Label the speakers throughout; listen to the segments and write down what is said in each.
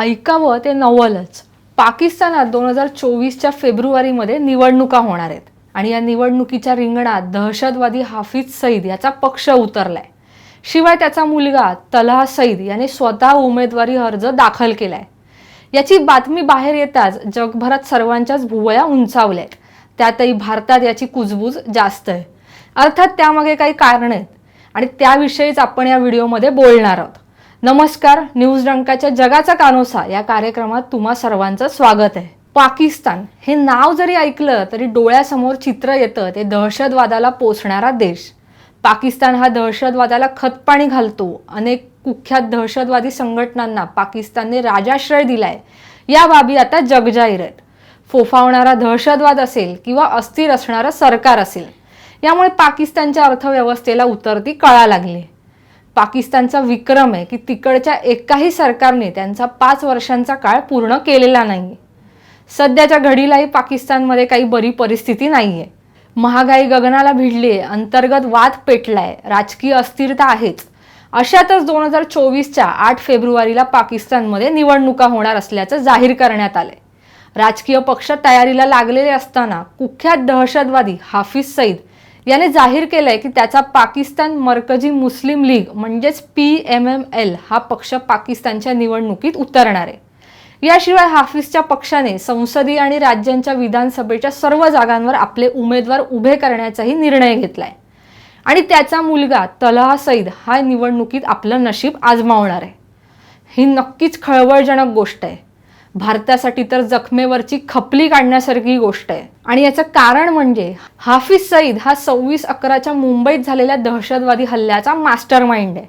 Speaker 1: ऐकावं ते नवलच. पाकिस्तानात दोन हजार चोवीसच्या फेब्रुवारीमध्ये निवडणुका होणार आहेत. आणि या निवडणुकीच्या रिंगणात दहशतवादी हाफिज सईद याचा पक्ष उतरलाय. शिवाय त्याचा मुलगा तलहा सईद याने स्वतः उमेदवारी अर्ज दाखल केलाय. याची बातमी बाहेर येताच जगभरात सर्वांच्याच भुवया उंचावल्यात. त्यातही भारतात याची कुजबूज जास्त आहे. अर्थात त्यामागे काही कारण आहेत. आणि त्याविषयीच आपण या व्हिडिओमध्ये बोलणार आहोत. नमस्कार न्यूज डंकाच्या जगाचा कानोसा या कार्यक्रमात तुम्हा सर्वांचं स्वागत आहे. पाकिस्तान हे नाव जरी ऐकलं तरी डोळ्यासमोर चित्र येतं ते दहशतवादाला पोचणारा देश. पाकिस्तान हा दहशतवादाला खतपाणी घालतो. अनेक कुख्यात दहशतवादी संघटनांना पाकिस्तानने राजाश्रय दिलाय. या बाबी आता जगजाहीर आहेत. फोफावणारा दहशतवाद असेल किंवा अस्थिर असणारं सरकार असेल यामुळे पाकिस्तानच्या अर्थव्यवस्थेला उतरती कळा लागली. पाकिस्तानचा विक्रम आहे की तिकडच्या एकाही सरकारने त्यांचा पाच वर्षांचा काळ पूर्ण केलेला नाही सध्याच्या घडीलाही पाकिस्तानमध्ये काही बरी परिस्थिती नाहीये. महागाई गगनाला भिडली आहे अंतर्गत वाद पेटलाय राजकीय अस्थिरता आहेच. अशातच दोन हजार चोवीसच्या आठ फेब्रुवारीला पाकिस्तानमध्ये निवडणुका होणार असल्याचं जाहीर करण्यात आलंय. राजकीय पक्ष तयारीला लागलेले असताना कुख्यात दहशतवादी हाफिज सईद याने जाहीर केलंय की त्याचा पाकिस्तान मरकजी मुस्लिम लीग म्हणजेच पी एम एम एल हा पक्ष पाकिस्तानच्या निवडणुकीत उतरणार आहे. याशिवाय हाफिजच्या पक्षाने संसदीय आणि राज्यांच्या विधानसभेच्या सर्व जागांवर आपले उमेदवार उभे करण्याचाही निर्णय घेतलाय. आणि त्याचा मुलगा तलहा सईद हा निवडणुकीत आपलं नशीब आजमावणार आहे. ही नक्कीच खळबळजनक गोष्ट आहे. भारतासाठी तर जखमेवरची खपली काढण्यासारखी गोष्ट आहे. आणि याचं कारण म्हणजे हाफिज सईद हा सव्वीस अकराच्या मुंबईत झालेल्या दहशतवादी हल्ल्याचा मास्टर माइंड आहे.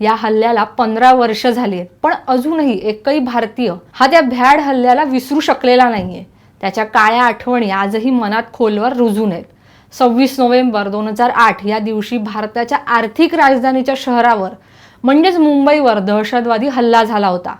Speaker 1: या हल्ल्याला पंधरा वर्ष झाली आहेत. पण अजूनही एकही भारतीय हा त्या भ्याड हल्ल्याला विसरू शकलेला नाहीये. त्याच्या काळ्या आठवणी आजही मनात खोलवर रुजून आहेत. सव्वीस नोव्हेंबर दोन हजार आठ या दिवशी भारताच्या आर्थिक राजधानीच्या शहरावर म्हणजेच मुंबईवर दहशतवादी हल्ला झाला होता.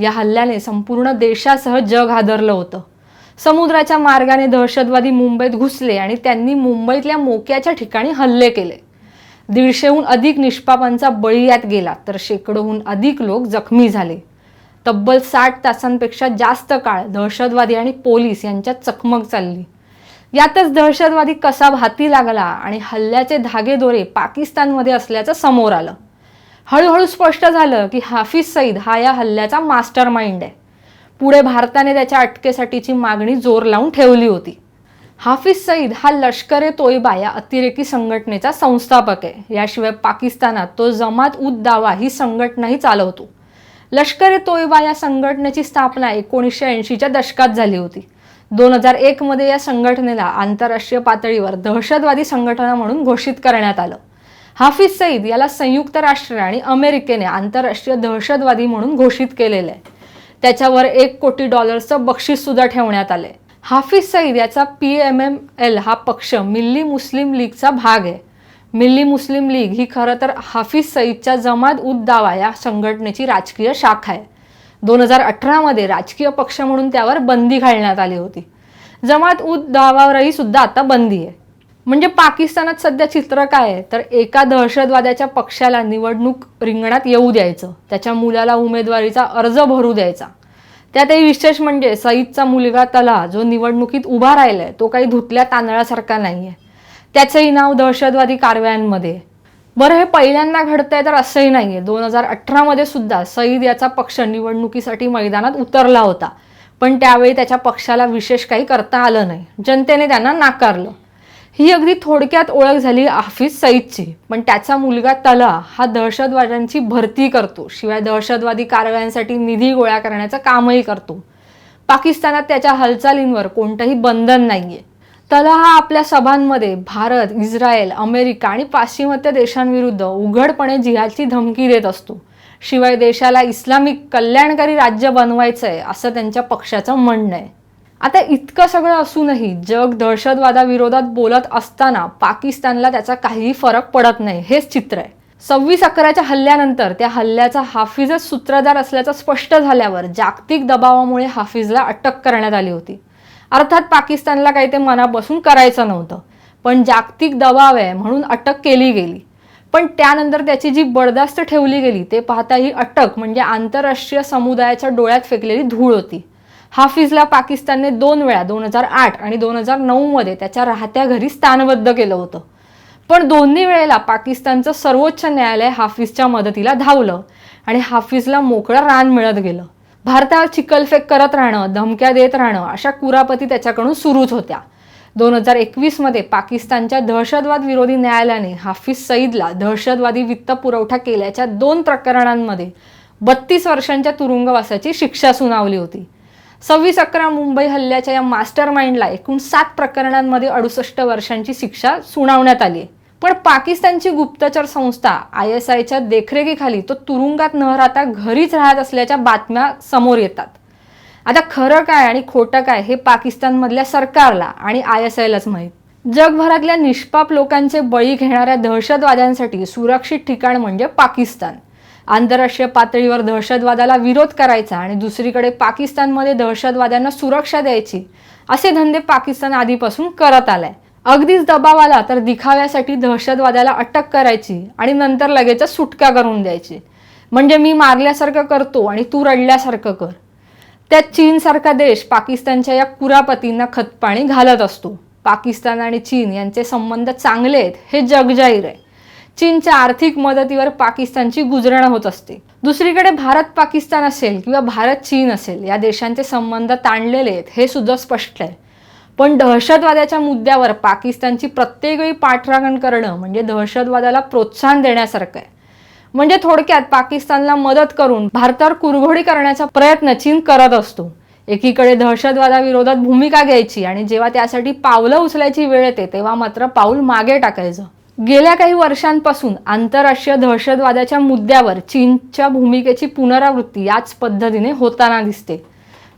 Speaker 1: या हल्ल्याने संपूर्ण देशासह जग हादरलं होतं. समुद्राच्या मार्गाने दहशतवादी मुंबईत घुसले आणि त्यांनी मुंबईतल्या मोक्याच्या ठिकाणी हल्ले केले. दीडशेहून अधिक निष्पापांचा बळी यात गेला तर शेकडोहून अधिक लोक जखमी झाले. तब्बल साठ तासांपेक्षा जास्त काळ दहशतवादी आणि पोलीस यांच्यात चकमक चालली. यातच दहशतवादी कसा हाती लागला आणि हल्ल्याचे धागेदोरे पाकिस्तानमध्ये असल्याचं समोर आलं. हळूहळू स्पष्ट झालं की हाफिज सईद हा या हल्ल्याचा मास्टर माइंड आहे. पुढे भारताने त्याच्या अटकेसाठीची मागणी जोर लावून ठेवली होती. हाफिज सईद हा लष्कर ए तोयबा या अतिरेकी संघटनेचा संस्थापक आहे. याशिवाय पाकिस्तानात तो जमात उद दावा ही संघटनाही चालवतो. लष्कर ए तोयबा या संघटनेची स्थापना एकोणीसशे ऐंशीच्या दशकात झाली होती. दोन हजार एकमध्ये या संघटनेला आंतरराष्ट्रीय पातळीवर दहशतवादी संघटना म्हणून घोषित करण्यात आलं. हाफिज सईद याला संयुक्त राष्ट्र आणि अमेरिकेने आंतरराष्ट्रीय दहशतवादी म्हणून घोषित केलेलं. आहे त्याच्यावर एक कोटी डॉलर्सचं बक्षीस सुद्धा ठेवण्यात आलंय हाफिज सईद याचा पी एम एम एल हा पक्ष मिल्ली मुस्लिम लीगचा भाग आहे. मिल्ली मुस्लिम लीग ही खरं तर हाफिज सईदच्या जमात उद दावा या संघटनेची राजकीय शाखा आहे. दोन हजार अठरामध्ये राजकीय पक्ष म्हणून त्यावर बंदी घालण्यात आली होती. जमात उद दावावरही सुद्धा आता बंदी आहे. म्हणजे पाकिस्तानात सध्या चित्र काय आहे? तर एका दहशतवाद्याच्या पक्षाला निवडणूक रिंगणात येऊ द्यायचं. त्याच्या मुलाला उमेदवारीचा अर्ज भरू द्यायचा. त्यातही विशेष म्हणजे सईदचा मुलगा तला जो निवडणुकीत उभा राहिलाय तो काही धुतल्या तांदळासारखा नाही आहे त्याचंही नाव दहशतवादी कारवायांमध्ये. बरं हे पहिल्यांदा घडतंय तर असंही नाहीये. दोन हजार अठरामध्ये सुद्धा सईद याचा पक्ष निवडणुकीसाठी मैदानात उतरला होता. पण त्यावेळी त्याच्या पक्षाला विशेष काही करता आलं नाही. जनतेने त्यांना नाकारलं. ही अगदी थोडक्यात ओळख झाली हाफिज सईदची. पण त्याचा मुलगा तला हा दहशतवाद्यांची भरती करतो. शिवाय दहशतवादी कारवायांसाठी निधी गोळा करण्याचं कामही करतो. पाकिस्तानात त्याच्या हालचालींवर कोणतंही बंधन नाहीये. तला हा आपल्या सभांमध्ये भारत इस्रायल अमेरिका आणि पाश्चिमात्य देशांविरुद्ध उघडपणे जिहादची धमकी देत असतो. शिवाय देशाला इस्लामिक कल्याणकारी राज्य बनवायचं आहे असं त्यांच्या पक्षाचं म्हणणं आहे. आता इतकं सगळं असूनही जग दहशतवादाविरोधात बोलत असताना पाकिस्तानला त्याचा काही फरक पडत नाही हेच चित्र आहे. सव्वीस अकराच्या हल्ल्यानंतर त्या हल्ल्याचा हाफिजच सूत्रधार असल्याचं स्पष्ट झाल्यावर जागतिक दबावामुळे हाफिजला अटक करण्यात आली होती. अर्थात पाकिस्तानला काही ते मनापासून करायचं नव्हतं पण जागतिक दबाव आहे म्हणून अटक केली गेली. पण त्यानंतर त्याची जी बडदास्त ठेवली गेली ते पाहता ही अटक म्हणजे आंतरराष्ट्रीय समुदायाच्या डोळ्यात फेकलेली धूळ होती. हाफिजला पाकिस्तानने दोन वेळा दोन हजार आठ आणि दोन हजार नऊमध्ये त्याच्या राहत्या घरी स्थानबद्ध केलं होतं. पण दोन्ही वेळेला पाकिस्तानचं सर्वोच्च न्यायालय हाफिजच्या मदतीला धावलं आणि हाफिजला मोकळं रान मिळत गेलं. भारतावर चिकलफेक करत राहणं धमक्या देत राहणं अशा कुरापती त्याच्याकडून सुरूच होत्या. दोन हजार एकवीसमध्ये पाकिस्तानच्या दहशतवाद विरोधी न्यायालयाने हाफिज सईदला दहशतवादी वित्त पुरवठा केल्याच्या दोन प्रकरणांमध्ये बत्तीस वर्षांच्या तुरुंगवासाची शिक्षा सुनावली होती. सव्वीस अकरा मुंबई हल्ल्याच्या या मास्टर माइंडला एकूण सात प्रकरणांमध्ये अडुसष्ट वर्षांची शिक्षा सुनावण्यात आली आहे. पण पाकिस्तानची गुप्तचर संस्था आय एस आयच्या देखरेखीखाली तो तुरुंगात न राहता घरीच राहत असल्याच्या बातम्या समोर येतात. आता खरं काय आणि खोटं काय हे पाकिस्तानमधल्या सरकारला आणि आय एस आयलाच माहीत. जगभरातल्या निष्पाप लोकांचे बळी घेणाऱ्या दहशतवाद्यांसाठी सुरक्षित ठिकाण म्हणजे पाकिस्तान. आंतरराष्ट्रीय पातळीवर दहशतवादाला विरोध करायचा आणि दुसरीकडे पाकिस्तानमध्ये दहशतवाद्यांना सुरक्षा द्यायची असे धंदे पाकिस्तान आधीपासून करत आलाय. अगदीच दबाव आला तर दिखाव्यासाठी दहशतवाद्याला अटक करायची आणि नंतर लगेच सुटका करून द्यायची. म्हणजे मी मारल्यासारखं करतो आणि तू रडल्यासारखं कर. त्यात चीनसारखा देश पाकिस्तानच्या या कुरापतींना खतपाणी घालत असतो. पाकिस्तान आणि चीन यांचे संबंध चांगले आहेत हे जगजाहीर आहे. चीनच्या आर्थिक मदतीवर पाकिस्तानची गुजरणा होत असते. दुसरीकडे भारत पाकिस्तान असेल किंवा भारत चीन असेल या देशांचे संबंध ताणलेले आहेत हे सुद्धा स्पष्ट आहे. पण दहशतवादाच्या मुद्द्यावर पाकिस्तानची प्रत्येक वेळी पाठराखण करणं म्हणजे दहशतवादाला प्रोत्साहन देण्यासारखं आहे. म्हणजे थोडक्यात पाकिस्तानला मदत करून भारतावर कुरघोडी करण्याचा प्रयत्न चीन करत असतो. एकीकडे दहशतवादाविरोधात भूमिका घ्यायची आणि जेव्हा त्यासाठी पावलं उचलायची वेळ येते तेव्हा मात्र पाऊल मागे टाकायचं. गेल्या काही वर्षांपासून आंतरराष्ट्रीय दहशतवादाच्या मुद्द्यावर चीनच्या भूमिकेची पुनरावृत्ती याच पद्धतीने होताना दिसते.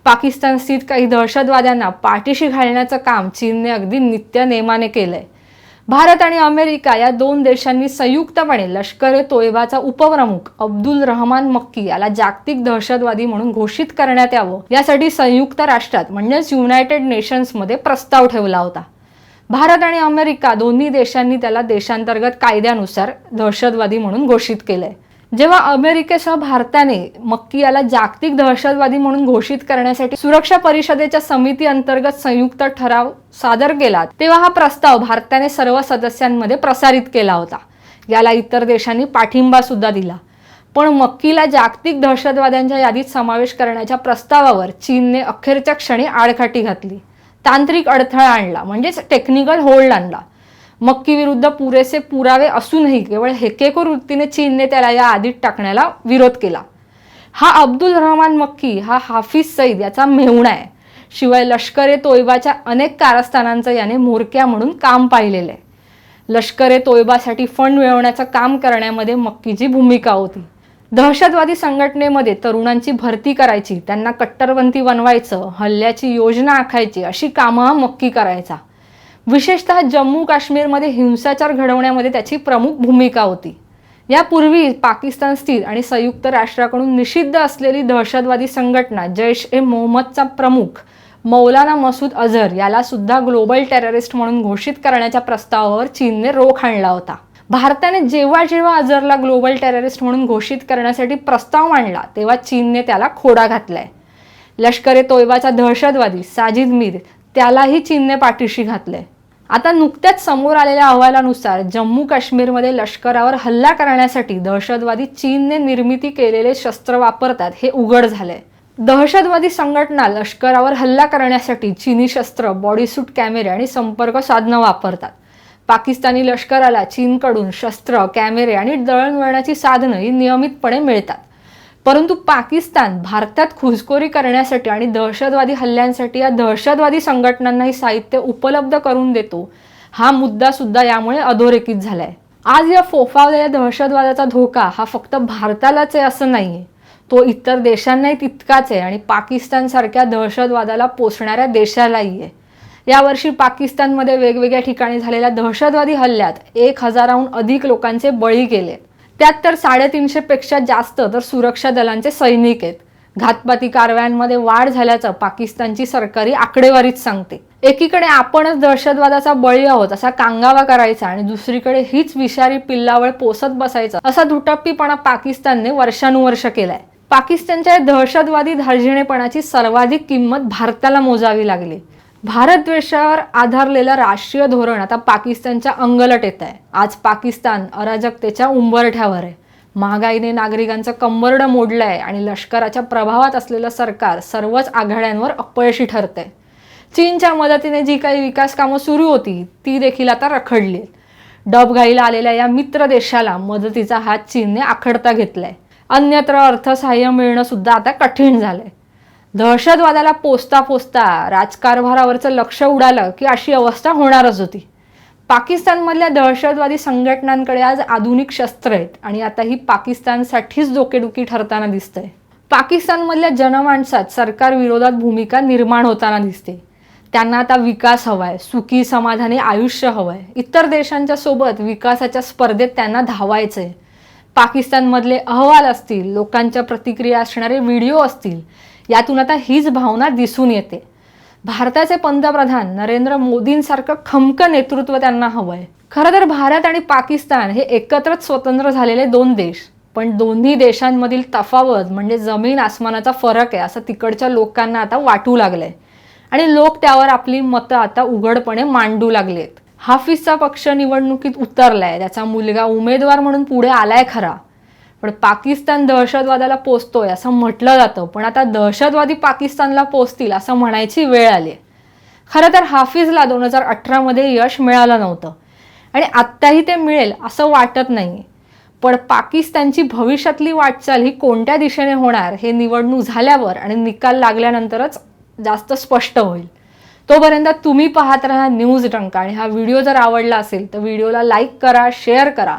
Speaker 1: पाकिस्तान स्थित काही दहशतवाद्यांना पाठीशी घालण्याचं काम चीनने अगदी नित्य नेमाने केलंय. भारत आणि अमेरिका या दोन देशांनी संयुक्तपणे लष्कर ए तोयबाचा उपप्रमुख अब्दुल रहमान मक्की याला जागतिक दहशतवादी म्हणून घोषित करण्यात यावं यासाठी संयुक्त राष्ट्रात म्हणजेच युनायटेड नेशन्समध्ये प्रस्ताव ठेवला होता. भारत आणि अमेरिका दोन्ही देशांनी त्याला देशांतर्गत कायद्यानुसार दहशतवादी म्हणून घोषित केलंय. जेव्हा अमेरिकेसह भारताने मक्की याला जागतिक दहशतवादी म्हणून घोषित करण्यासाठी सुरक्षा परिषदेच्या समिती अंतर्गत संयुक्त ठराव सादर केला तेव्हा हा प्रस्ताव भारताने सर्व सदस्यांमध्ये प्रसारित केला होता. याला इतर देशांनी पाठिंबा सुद्धा दिला. पण मक्कीला जागतिक दहशतवाद्यांच्या यादीत समावेश करण्याच्या प्रस्तावावर चीनने अखेरच्या क्षणी आडकाठी घातली. तांत्रिक अडथळा आणला म्हणजेच टेक्निकल होल्ड आणला. मक्की विरुद्ध पुरेसे पुरावे असूनही केवळ हेकेको वृत्तीने चीनने त्याला या आधीत टाकण्याला विरोध केला. हा अब्दुल रहमान मक्की हा हाफिज सईद याचा मेहुणा आहे. शिवाय लष्करे तोयबाच्या अनेक कारस्थानांचं याने म्होरक्या म्हणून काम पाहिलेलं आहे. लष्करे तोयबासाठी फंड मिळवण्याचं काम करण्यामध्ये मक्कीची भूमिका होती. दहशतवादी संघटनेमध्ये तरुणांची भरती करायची त्यांना कट्टरपंथी बनवायचं हल्ल्याची योजना आखायची अशी कामं हा मक्की करायचा. विशेषतः जम्मू काश्मीरमध्ये हिंसाचार घडवण्यामध्ये त्याची प्रमुख भूमिका होती. यापूर्वी पाकिस्तान स्थित आणि संयुक्त राष्ट्राकडून निषिद्ध असलेली दहशतवादी संघटना जैश ए मोहम्मदचा प्रमुख मौलाना मसूद अझहर याला सुद्धा ग्लोबल टेररिस्ट म्हणून घोषित करण्याच्या प्रस्तावावर चीनने रोख आणला होता. भारताने जेव्हा जेव्हा अझरला ग्लोबल टेररिस्ट म्हणून घोषित करण्यासाठी प्रस्ताव मांडला तेव्हा चीनने त्याला खोडा घातलाय. लष्कर ए तोयबाचा दहशतवादी साजिद मीर त्यालाही चीनने पाठीशी घातलंय. आता नुकत्याच समोर आलेल्या अहवालानुसार जम्मू काश्मीरमध्ये लष्करावर हल्ला करण्यासाठी दहशतवादी चीनने निर्मिती केलेले शस्त्र वापरतात हे उघड झालंय. दहशतवादी संघटना लष्करावर हल्ला करण्यासाठी चीनी शस्त्र बॉडीसूट कॅमेरे आणि संपर्क साधनं वापरतात. पाकिस्तानी लष्कराला चीनकडून शस्त्र कॅमेरे आणि दळणवळणाची साधनं ही नियमितपणे मिळतात. परंतु पाकिस्तान भारतात घुसखोरी करण्यासाठी आणि दहशतवादी हल्ल्यांसाठी या दहशतवादी संघटनांनाही साहित्य उपलब्ध करून देतो हा मुद्दा सुद्धा यामुळे अधोरेखित झालाय. आज या फोफावलेल्या दहशतवादाचा धोका हा फक्त भारतालाच आहे असं नाहीये. तो इतर देशांनाही तितकाच आहे आणि पाकिस्तान सारख्या दहशतवादाला पोचणाऱ्या देशालाही आहे. यावर्षी पाकिस्तानमध्ये वेगवेगळ्या ठिकाणी झालेल्या दहशतवादी हल्ल्यात एक हजाराहून अधिक लोकांचे बळी गेले. त्यात तर साडेतीनशे पेक्षा जास्त तर सुरक्षा दलांचे सैनिक आहेत. घातपाती कारवायांमध्ये वाढ झाल्याचं पाकिस्तानची सरकारी आकडेवारीच सांगते. एकीकडे आपणच दहशतवादाचा बळी आहोत असा कांगावा करायचा आणि दुसरीकडे हीच विषारी पिल्लावळ पोसत बसायचं असा दुटप्पीपणा पाकिस्तानने वर्षानुवर्ष केलाय. पाकिस्तानच्या दहशतवादी धार्जिणेपणाची सर्वाधिक किंमत भारताला मोजावी लागली. भारतद्वेषावर आधारलेलं राष्ट्रीय धोरण आता पाकिस्तानच्या अंगलट येत आहे. आज पाकिस्तान अराजकतेच्या उंबरठ्यावर आहे. महागाईने नागरिकांचं कंबरडं मोडलंय आणि लष्कराच्या प्रभावात असलेलं सरकार सर्वच आघाड्यांवर अपयशी ठरतंय. चीनच्या मदतीने जी काही विकास कामं सुरू होती ती देखील आता रखडली डबघाईला आलेल्या या मित्र देशाला मदतीचा हात चीनने आखडता घेतलाय. अन्यत्र अर्थसहाय्य मिळणं सुद्धा आता कठीण झालंय. दहशतवादाला पोचता पोचता राजकारभारावरचं लक्ष उडालं की अशी अवस्था होणारच होती. पाकिस्तानमधल्या दहशतवादी संघटनांकडे आज आधुनिक शस्त्र आहेत आणि आता ही पाकिस्तानसाठीच डोकेदुखी ठरताना दिसतंय. पाकिस्तानमधल्या जनमाणसात सरकार विरोधात भूमिका निर्माण होताना दिसते. त्यांना आता विकास हवाय सुखी समाधानी आयुष्य हवंय. इतर देशांच्या सोबत विकासाच्या स्पर्धेत त्यांना धावायचंय. पाकिस्तानमधले अहवाल असतील लोकांच्या प्रतिक्रिया असणारे व्हिडिओ असतील यातून आता हीच भावना दिसून येते. भारताचे पंतप्रधान नरेंद्र मोदींसारखं खमकं नेतृत्व त्यांना हवंय. खरं तर भारत आणि पाकिस्तान हे एकत्रच स्वतंत्र झालेले दोन देश. पण दोन्ही देशांमधील तफावत म्हणजे जमीन आसमानाचा फरक आहे असं तिकडच्या लोकांना आता वाटू लागलंय. आणि लोक त्यावर आपली मतं आता उघडपणे मांडू लागलेत. हाफिजचा पक्ष निवडणुकीत उतरलाय त्याचा मुलगा उमेदवार म्हणून पुढे आलाय खरा. पण पाकिस्तान दहशतवादाला पोचतोय असं म्हटलं जातं. पण आता दहशतवादी पाकिस्तानला पोचतील असं म्हणायची वेळ आली. खरं तर हाफिजला दोन हजार अठरामध्ये यश मिळालं नव्हतं. आणि आत्ताही ते मिळेल असं वाटत नाही. पण पाकिस्तानची भविष्यातली वाटचाल ही कोणत्या दिशेने होणार हे निवडणूक झाल्यावर आणि निकाल लागल्यानंतरच जास्त स्पष्ट होईल. तोपर्यंत तुम्ही पाहत राहा न्यूज डंका आणि हा व्हिडिओ जर आवडला असेल तर व्हिडिओला लाईक करा शेअर करा.